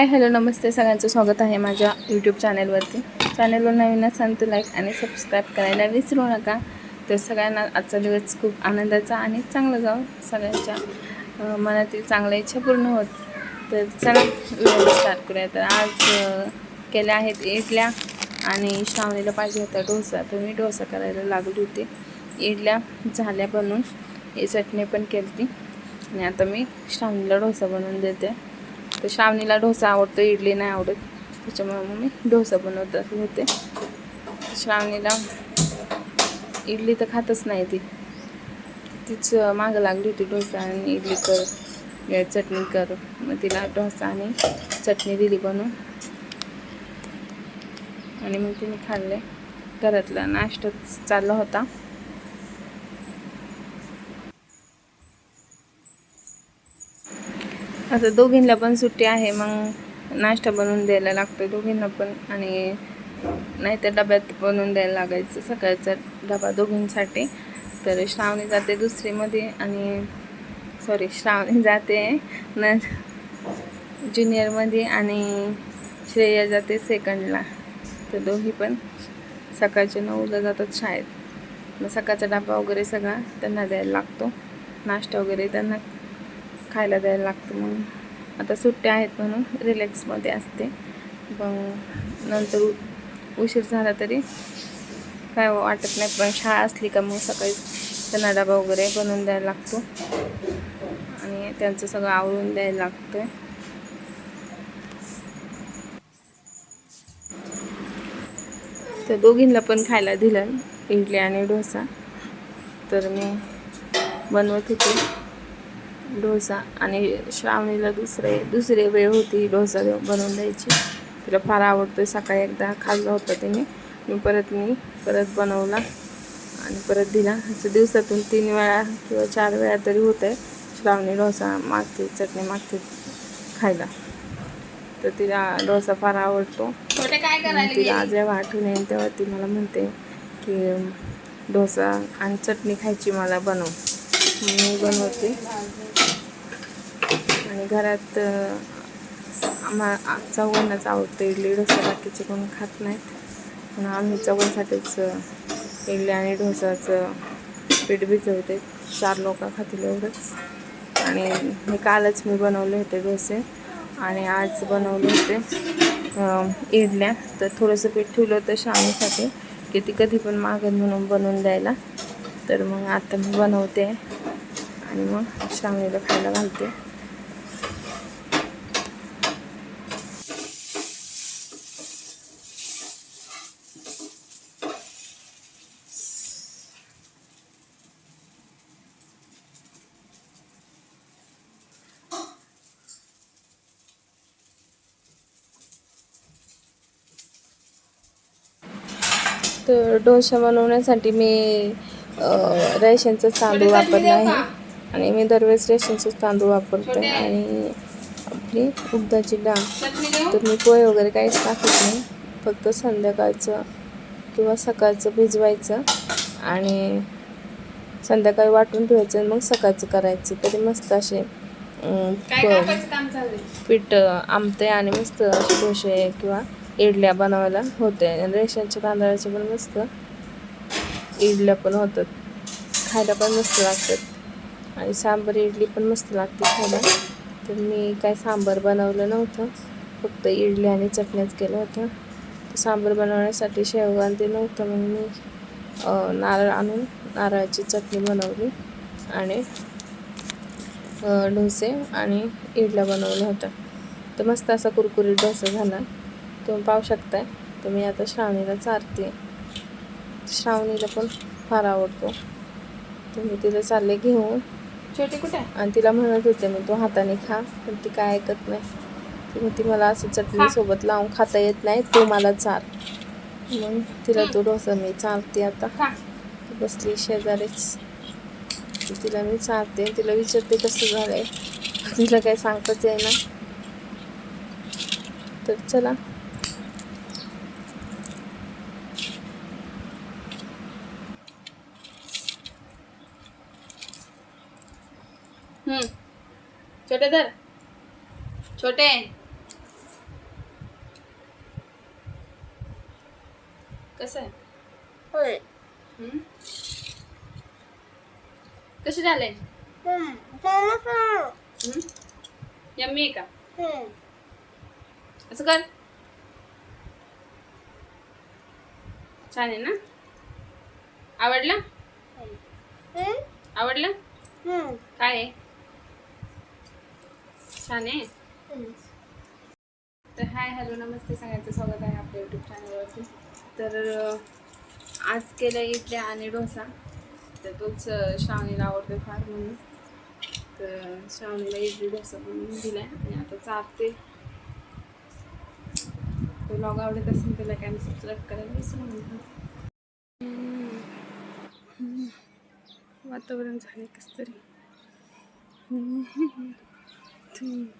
Hi hello नमस्ते. सगळ्यांचं स्वागत आहे माझ्या यूट्यूब चॅनेलवरती चॅनेलवर नवीन असाल तर लाईक आणि सबस्क्राईब करायला विसरू नका. तर सगळ्यांना आजचा दिवस खूप आनंदाचा आणि चांगला जाऊ सगळ्यांच्या मनातील चांगल्या इच्छा पूर्ण होत. तर चला व्हिडिओ स्टार्ट करूया. तर आज केल्या आहेत इडल्या आणि श्रावणीला पाहिजे होता डोसा. तर मी डोसा करायला लागली होती. इडल्या झाल्या बनवून ही चटणी पण केली आणि आता मी श्रावणीला डोसा बनवून देते. तर श्रावणीला डोसा आवडतो इडली नाही आवडत. त्याच्यामुळे मग मी डोसा बनवत होते श्रावणीला इडली तर खातच नाही ती. तीच मागं लागली होती डोसा आणि इडली कर चटणी कर. मग तिला डोसा आणि चटणी दिली बनवून. आणि मग तिने खाल्ले. घरातला नाश्ताच चालला होता. आता दोघींना पण सुट्टी आहे मग नाश्ता बनवून द्यायला लागतो दोघींना पण आणि नाहीतर डब्यात बनवून द्यायला लागायचं सकाळचा डबा दोघींसाठी. तर श्रावणी जाते दुसरीमध्ये आणि सॉरी श्रावणी जाते न ज्युनियरमध्ये आणि श्रेया जाते सेकंडला तर दोघी पण सकाळचे नऊला जातात शाळेत. मग सकाळचा डबा वगैरे सगळा त्यांना द्यायला लागतो. नाश्ता वगैरे त्यांना खायला द्यायला लागतं मग आता सुट्ट्या आहेत म्हणून रिलॅक्समध्ये असते. मग नंतर उ- उशीर झाला तरी काय वाटत नाही पण शाळा असली का मग सकाळी त्यांना डबा वगैरे बनवून द्यायला लागतो. आणि त्यांचं सगळं आवरून द्यायला लागतं तर दोघींना पण खायला दिलं इडली आणि डोसा. तर मी बनवत होते. डोसा आणि श्रावणीला दुसरे दुसरी वेळ होती डोसा देऊ- बनवून द्यायची. तिला फार आवडतो सकाळी एकदा खाल्लं होतं तिने. मी परत मी परत बनवला आणि परत दिला. असं दिवसातून तीन वेळा किंवा चार वेळा तरी होतं आहे श्रावणी डोसा मागते चटणी मागते खायला. तर तिला डोसा फार आवडतो. आणि तिला आज जेव्हा आठवण येईल तेव्हा ती मला म्हणते की डोसा आणि चटणी खायची मला बनव. मी बनवते. आणि घरात आम्हा चौघांनाच आवडतं इडली डोसा बाकीचे कोण खात नाहीत. पण आम्ही चौघांसाठीच इडली आणि डोसाचं पीठ भिजवते. चार लोक खातील एवढंच. आणि हे कालच मी बनवले होते डोसे. आणि आज बनवले होते इडल्या. तर थोडंसं पीठ ठेवलं होतं शामीसाठी की ती कधी पण मागत म्हणून बनवून द्यायला. तर मग आता मी बनवते. आणि मग श्रावणीला खायला घालते. तर डोसा बनवण्यासाठी मी अं, रेशनचं तांदूळ वापरला आहे. आणि मी दरवेळेस रेशनचंच तांदूळ वापरते आणि आपली उडदाची डाळ. तर मी पोहे वगैरे काहीच टाकत नाही. फक्त संध्याकाळचं किंवा सकाळचं भिजवायचं आणि संध्याकाळी वाटून ठेवायचं आणि मग सकाळचं करायचं. तरी मस्त असे पीठ आमते आणि मस्त असे डोसे किंवा इडल्या बनवायला होते. आणि रेशनच्या तांदळाचे पण मस्त इडल्या पण होतात. खायला पण मस्त लागतात. आणि सांबर इडली पण मस्त लागते खायला. तर मी काय सांबार बनवलं नव्हतं. फक्त इडली आणि चटण्याच केलं होतं. तर सांबर बनवण्यासाठी शेवगा ते नव्हतं मग मी नारळ आणून नारळाची चटणी बनवली आणि डोसे आणि इडल्या बनवल्या होत्या. तर मस्त असा कुरकुरीत डोसा झाला. तुम्ही पाहू शकताय. तर मी आता श्रावणीला चारते. श्रावणीला पण फार आवडतो. तर मी तिला चालले घेऊन. छोटी कुठे आणि तिला म्हणत होते मी तू हाताने खा. पण ती काय ऐकत नाही. ती म्हणते मला असं चटणी सोबत लावून खाता येत नाही तू मला चार मग तिला तो डोसा मी चालते आता. बसली शेजारीच. तिला मी चालते तिला विचारते कसं झालंय? तिला काही सांगताच ना तर चला. छोटे धर. छोटे. कसं? होय. कसे झाले? यम्मी का? असं कर. छान आहे ना? आवडलं? आवडलं? काय आहे? छान आहे. तर हाय हॅलो नमस्ते सगळ्यांचं. स्वागत आहे आपल्या यूट्यूब चॅनलवरती तर आज केलं इडली आणि डोसा. तर तोच श्रावणीला आवडतो फार म्हणून. तर श्रावणीला इडली डोसा बनवून दिला आहे आणि आता चालते तो ब्लॉग आवडत असेल त्याला काय सबस्क्राईब करायला विसरू नका. वातावरण झाले कस तरी 对